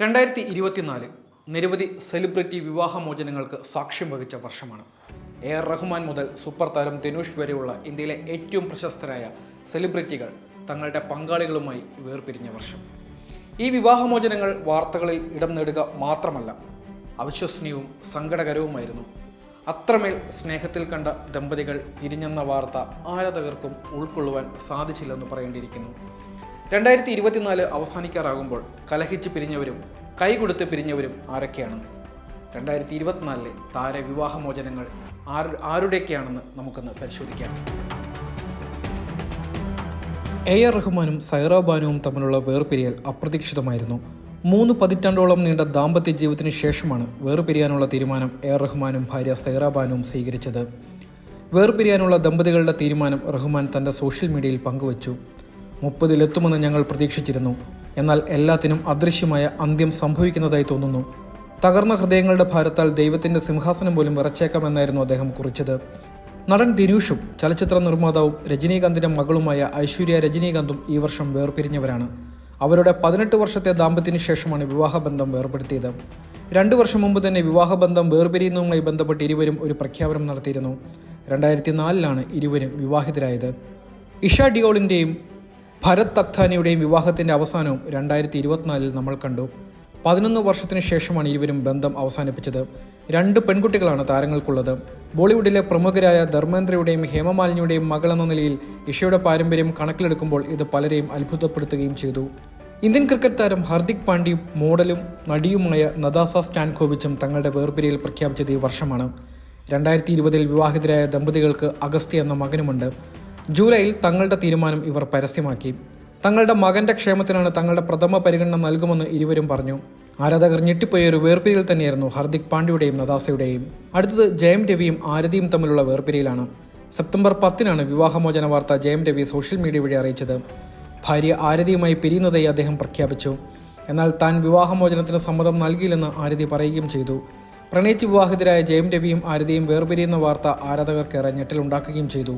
രണ്ടായിരത്തി ഇരുപത്തിനാല് നിരവധി സെലിബ്രിറ്റി വിവാഹമോചനങ്ങൾക്ക് സാക്ഷ്യം വഹിച്ച വർഷമാണ്. എ ആർ റഹ്മാൻ മുതൽ സൂപ്പർ താരം ധനുഷ് വരെയുള്ള ഇന്ത്യയിലെ ഏറ്റവും പ്രശസ്തരായ സെലിബ്രിറ്റികൾ തങ്ങളുടെ പങ്കാളികളുമായി വേർപിരിഞ്ഞ വർഷം. ഈ വിവാഹമോചനങ്ങൾ വാർത്തകളിൽ ഇടം നേടുക മാത്രമല്ല അവിശ്വസനീയവും സങ്കടകരവുമായിരുന്നു. അത്രമേൽ സ്നേഹത്തിൽ കണ്ട ദമ്പതികൾ പിരിഞ്ഞെന്ന വാർത്ത ആരാധകർക്കും ഉൾക്കൊള്ളുവാൻ സാധിച്ചില്ലെന്ന് പറയേണ്ടിയിരിക്കുന്നു. രണ്ടായിരത്തി ഇരുപത്തിനാല് അവസാനിക്കാറാകുമ്പോൾ കലഹിച്ച് പിരിഞ്ഞവരും കൈകൊടുത്ത് പിരിഞ്ഞവരും ആരൊക്കെയാണ്? രണ്ടായിരത്തി ഇരുപത്തിനാലിലെ താരവിവാഹമോചനങ്ങൾ ആര് ആരുടെയൊക്കെയാണെന്ന് നമുക്കൊന്ന് പരിശോധിക്കാം. എ ആർ റഹ്മാനും സൈറ ബാനുവും തമ്മിലുള്ള വേർപിരിയൽ അപ്രതീക്ഷിതമായിരുന്നു. മൂന്ന് പതിറ്റാണ്ടോളം നീണ്ട ദാമ്പത്യ ജീവിതത്തിന് ശേഷമാണ് വേർപിരിയാനുള്ള തീരുമാനം എ ആർ റഹ്മാനും ഭാര്യ സൈറ ബാനുവും സ്വീകരിച്ചത്. വേർപിരിയാനുള്ള ദമ്പതികളുടെ തീരുമാനം റഹ്മാൻ തന്റെ സോഷ്യൽ മീഡിയയിൽ പങ്കുവച്ചു. മുപ്പതിലെത്തുമെന്ന് ഞങ്ങൾ പ്രതീക്ഷിച്ചിരുന്നു. എന്നാൽ എല്ലാത്തിനും അദൃശ്യമായ അന്ത്യം സംഭവിക്കുന്നതായി തോന്നുന്നു. തകർന്ന ഹൃദയങ്ങളുടെ ഭാരത്താൽ ദൈവത്തിന്റെ സിംഹാസനം പോലും വിറച്ചേക്കാമെന്നായിരുന്നു അദ്ദേഹം കുറിച്ചത്. നടൻ ദിനൂഷും ചലച്ചിത്ര നിർമ്മാതാവും രജനീകാന്തിന്റെ മകളുമായ ഐശ്വര്യ രജനീകാന്തും ഈ വർഷം വേർപിരിഞ്ഞവരാണ്. അവരുടെ പതിനെട്ട് വർഷത്തെ ദാമ്പത്യത്തിന് ശേഷമാണ് വിവാഹബന്ധം വേർപെടുത്തിയത്. രണ്ടു വർഷം മുമ്പ് തന്നെ വിവാഹബന്ധം വേർപിരിയുന്നതുമായി ബന്ധപ്പെട്ട് ഇരുവരും ഒരു പ്രഖ്യാപനം നടത്തിയിരുന്നു. രണ്ടായിരത്തി നാലിലാണ് ഇരുവരും വിവാഹിതരായത്. ഇഷ ഡിയോളിന്റെയും ഭരത് തക്താനിയുടെയും വിവാഹത്തിന്റെ അവസാനവും രണ്ടായിരത്തി ഇരുപത്തിനാലിൽ നമ്മൾ കണ്ടു. പതിനൊന്ന് വർഷത്തിന് ശേഷമാണ് ഇരുവരും ബന്ധം അവസാനിപ്പിച്ചത്. രണ്ട് പെൺകുട്ടികളാണ് താരങ്ങൾക്കുള്ളത്. ബോളിവുഡിലെ പ്രമുഖരായ ധർമ്മേന്ദ്രയുടെയും ഹേമമാലിനിയുടെയും മകൾ എന്ന നിലയിൽ ഇഷയുടെ പാരമ്പര്യം കണക്കിലെടുക്കുമ്പോൾ ഇത് പലരെയും അത്ഭുതപ്പെടുത്തുകയും ചെയ്തു. ഇന്ത്യൻ ക്രിക്കറ്റ് താരം ഹർദിക് പാണ്ഡ്യയും മോഡലും നടിയുമായ നദാസ സ്റ്റാൻകോവിച്ചും തങ്ങളുടെ വേർപിരിയൽ പ്രഖ്യാപിച്ചത് ഈ വർഷമാണ്. രണ്ടായിരത്തി ഇരുപതിൽ വിവാഹിതരായ ദമ്പതികൾക്ക് അഗസ്തി എന്ന മകനുമുണ്ട്. ജൂലൈയിൽ തങ്ങളുടെ തീരുമാനം ഇവർ പരസ്യമാക്കി. തങ്ങളുടെ മകന്റെ ക്ഷേമത്തിനാണ് തങ്ങളുടെ പ്രഥമ പരിഗണന നൽകുമെന്ന് ഇരുവരും പറഞ്ഞു. ആരാധകർ ഞെട്ടിപ്പോയ ഒരു വേർപിരിയിൽ തന്നെയായിരുന്നു ഹർദിക് പാണ്ഡ്യയുടെയും നദാസയുടെയും. അടുത്തത് ജയം രവിയും ആരതിയും തമ്മിലുള്ള വേർപിരിയിലാണ്. സെപ്റ്റംബർ പത്തിനാണ് വിവാഹമോചന വാർത്ത ജയം രവി സോഷ്യൽ മീഡിയ വഴി അറിയിച്ചത്. ഭാര്യ ആരതിയുമായി പിരിയുന്നതായി അദ്ദേഹം പ്രഖ്യാപിച്ചു. എന്നാൽ താൻ വിവാഹമോചനത്തിന് സമ്മതം നൽകിയില്ലെന്ന് ആരതി പറയുകയും ചെയ്തു. പ്രണയിച്ച് വിവാഹിതരായ ജയം രവിയും ആരതിയും വേർപിരിയുന്ന വാർത്ത ആരാധകർക്കേറെ ഞെട്ടലുണ്ടാക്കുകയും ചെയ്തു.